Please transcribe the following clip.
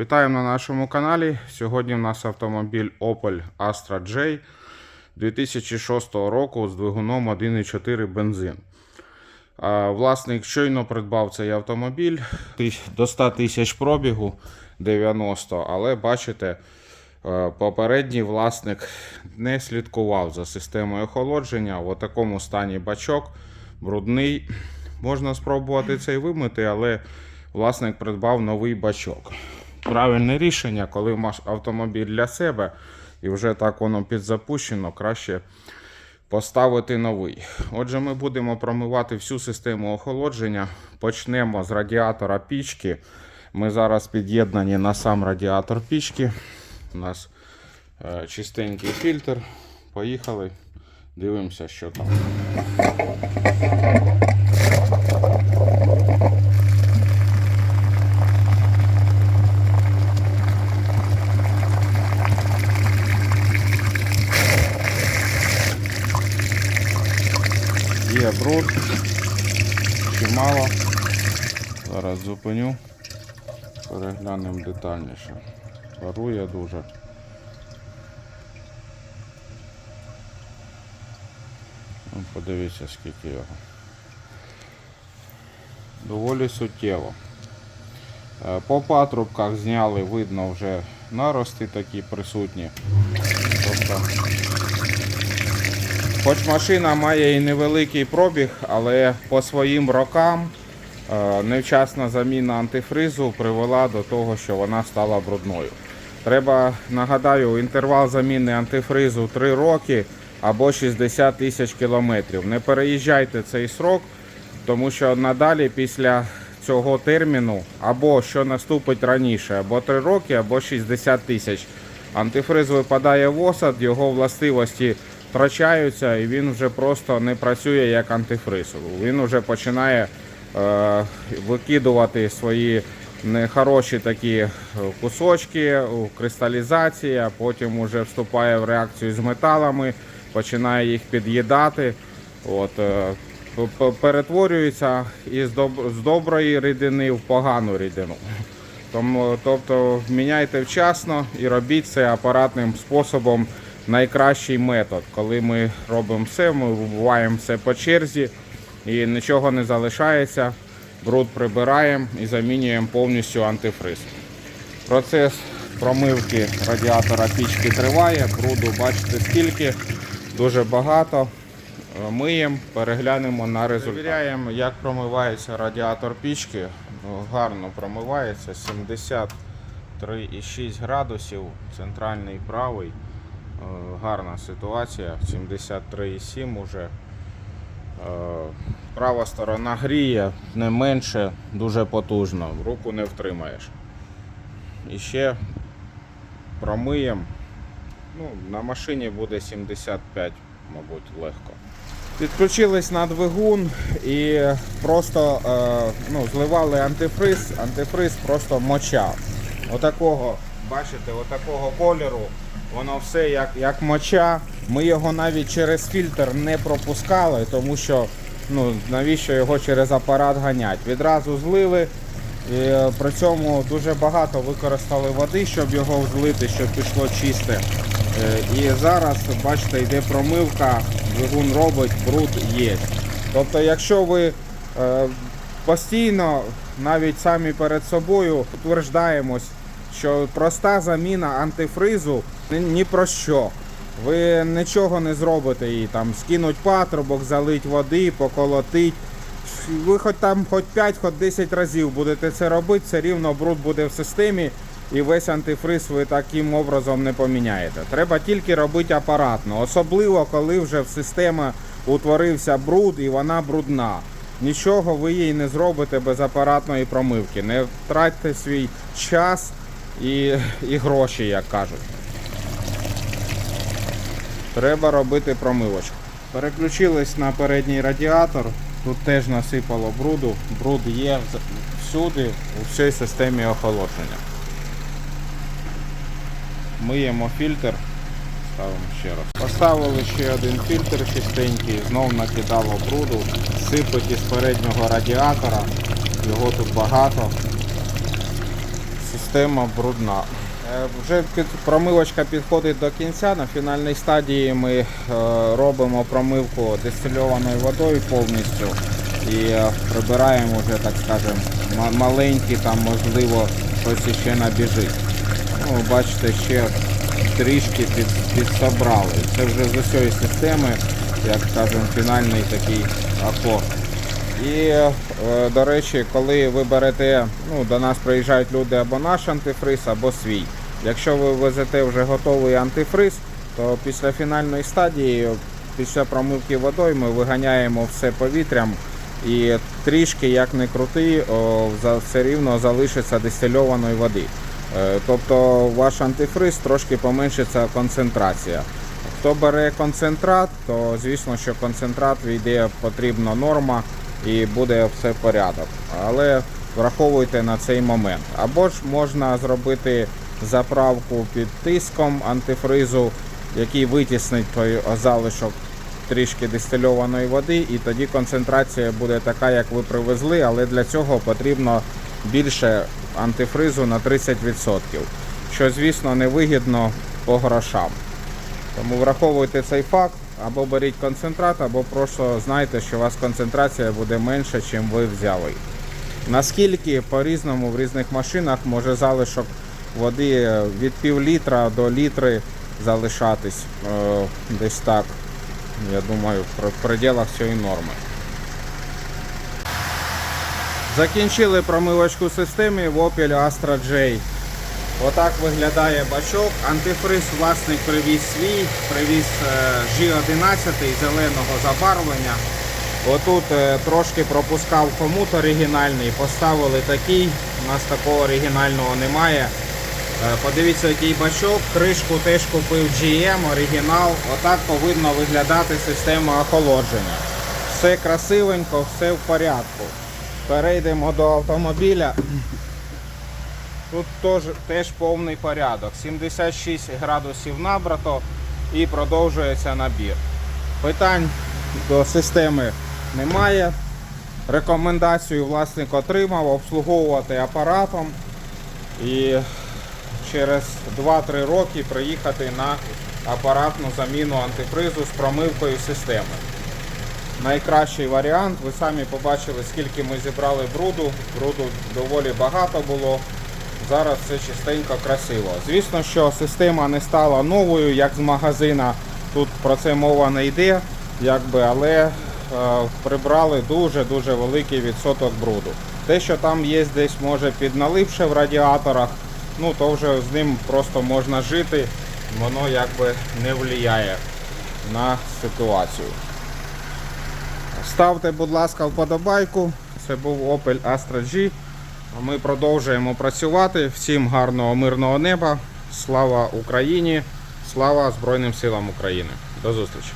Вітаємо на нашому каналі. Сьогодні в нас автомобіль Opel Astra J 2006 року з двигуном 1,4 бензин. Власник щойно придбав цей автомобіль до 100 тисяч пробігу 90, але бачите, е, попередній власник не слідкував за системою охолодження. В такому стані бачок брудний. Можна спробувати цей вимити, але власник придбав новий бачок. Правильне рішення, коли маєш автомобіль для себе і вже так воно підзапущено, краще поставити новий. Отже, ми будемо промивати всю систему охолодження. Почнемо з радіатора пічки. Ми зараз під'єднані на сам радіатор пічки. У нас е, чистенький фільтр. Поїхали. Дивимося, що там. Є бруд, чимало. Зараз зупиню, переглянемо детальніше. Парує дуже. Ну, Подивіться, скільки його. Доволі суттєво. Е, По патрубках зняли, видно вже нарости такі присутні. Тобто Хоч машина має і невеликий пробіг, але по своїм рокам е, невчасна заміна антифризу привела до того, що вона стала брудною. Треба, нагадаю, інтервал заміни антифризу 3 роки або 60 тисяч кілометрів. Не переїжджайте цей срок, тому що надалі після цього терміну або що наступить раніше, або 3 роки, або 60 тисяч. Антифриз випадає в осад, його властивості втрачаються і він вже просто не працює як антифриз. Він вже починає е, викидувати свої нехороші такі е, кусочки, у кристалізації, а потім вже вступає в реакцію з металами, починає їх під'їдати. От, е, перетворюється із з доброї рідини в погану рідину. Тому, тобто міняйте вчасно і робіть це апаратним способом найкращий метод. Коли ми робимо все, ми вбиваємо все по черзі і нічого не залишається. Бруд прибираємо і замінюємо повністю антифриз. Процес промивки радіатора пічки триває, бруду бачите скільки, дуже багато. Е, Миємо, переглянемо на результат. Перевіряємо, як промивається радіатор пічки. Ну, Гарно промивається 73,6 градусів, центральний правий. Е, Гарна ситуація, 73,7 уже. Е, Права сторона гріє, не менше, дуже потужно, руку не втримаєш. І ще промиємо. Ну, на машині буде 75, мабуть, легко. Підключились на двигун і просто е, ну, зливали антифриз, антифриз просто мочав. Отакого, бачите, отакого кольору, воно все як, як моча. Ми його навіть через фільтр не пропускали, тому що ну, навіщо його через апарат ганять. Відразу злили. І е, при цьому дуже багато використали води, щоб його злити, щоб пішло чисте. Е, І зараз, бачите, йде промивка, двигун робить, бруд є. Тобто, якщо ви е, постійно, навіть самі перед собою, утверждаємось, що проста заміна антифризу ні, про що. Ви нічого не зробите її там, скинуть патрубок, залить води, поколотить. Ви хоч там хоч 5, хоч 10 разів будете це робити, все рівно бруд буде в системі і весь антифриз ви таким образом не поміняєте. Треба тільки робити апаратно, особливо коли вже в системі утворився бруд і вона брудна. Нічого ви їй не зробите без апаратної промивки. Не втратьте свій час і, і гроші, як кажуть. Треба робити промивочку. Переключились на передній радіатор. Тут теж насипало бруду. Бруд є всюди, у всій системі охолодження. Миємо фільтр. Ставимо ще раз. Поставили ще один фільтр чистенький, знов накидало бруду, сипить із переднього радіатора. Його тут багато. система брудна. Е, Вже промивочка підходить до кінця. На фінальній стадії ми е, робимо промивку дистильованою водою повністю і е, прибираємо вже, так скажемо, маленькі, там можливо щось ще набіжить. Ну, бачите, ще трішки під, підсобрали. Це вже з усієї системи, як скажемо, фінальний такий акорд. І, до речі, коли ви берете, ну, до нас приїжджають люди або наш антифриз, або свій. Якщо ви везете вже готовий антифриз, то після фінальної стадії, після промивки водою, ми виганяємо все повітрям і трішки, як не крути, все рівно залишиться дистильованої води. Е, Тобто ваш антифриз трошки поменшиться концентрація. Хто бере концентрат, то звісно, що концентрат війде потрібна норма і буде все порядок. Але враховуйте на цей момент. Або ж можна зробити заправку під тиском антифризу, який витіснить той залишок трішки дистильованої води, і тоді концентрація буде така, як ви привезли, але для цього потрібно більше антифризу на 30%, що, звісно, невигідно по грошам. Тому враховуйте цей факт, або беріть концентрат, або просто знайте, що у вас концентрація буде менша, чим ви взяли. Наскільки по-різному в різних машинах може залишок води від пів літра до літри залишатись е, десь так. Я думаю, в пр- пределах цієї норми. Закінчили промивочку системи в Opel Astra J. Отак виглядає бачок. Антифриз власник привіз свій, привіз е, G11 зеленого забарвлення. Отут е, трошки пропускав хомут оригінальний, поставили такий. У нас такого оригінального немає. Е, Подивіться, який бачок. Кришку теж купив GM, оригінал. Отак повинно виглядати система охолодження. Все красивенько, все в порядку. Перейдемо до автомобіля. Тут теж, теж повний порядок. 76 градусів набрато і продовжується набір. Питань до системи немає. Рекомендацію власник отримав обслуговувати апаратом і через 2-3 роки приїхати на апаратну заміну антифризу з промивкою системи. Найкращий варіант, ви самі побачили, скільки ми зібрали бруду. Бруду доволі багато було. Зараз все чистенько, красиво. Звісно, що система не стала новою, як з магазина. Тут про це мова не йде, якби, але е, прибрали дуже-дуже великий відсоток бруду. Те, що там є десь може підналивше в радіаторах, ну то вже з ним просто можна жити, воно якби не впливає на ситуацію. Ставте, будь ласка, вподобайку. Це був Opel Astra G. Ми продовжуємо працювати. Всім гарного мирного неба. Слава Україні! Слава Збройним силам України. До зустрічі!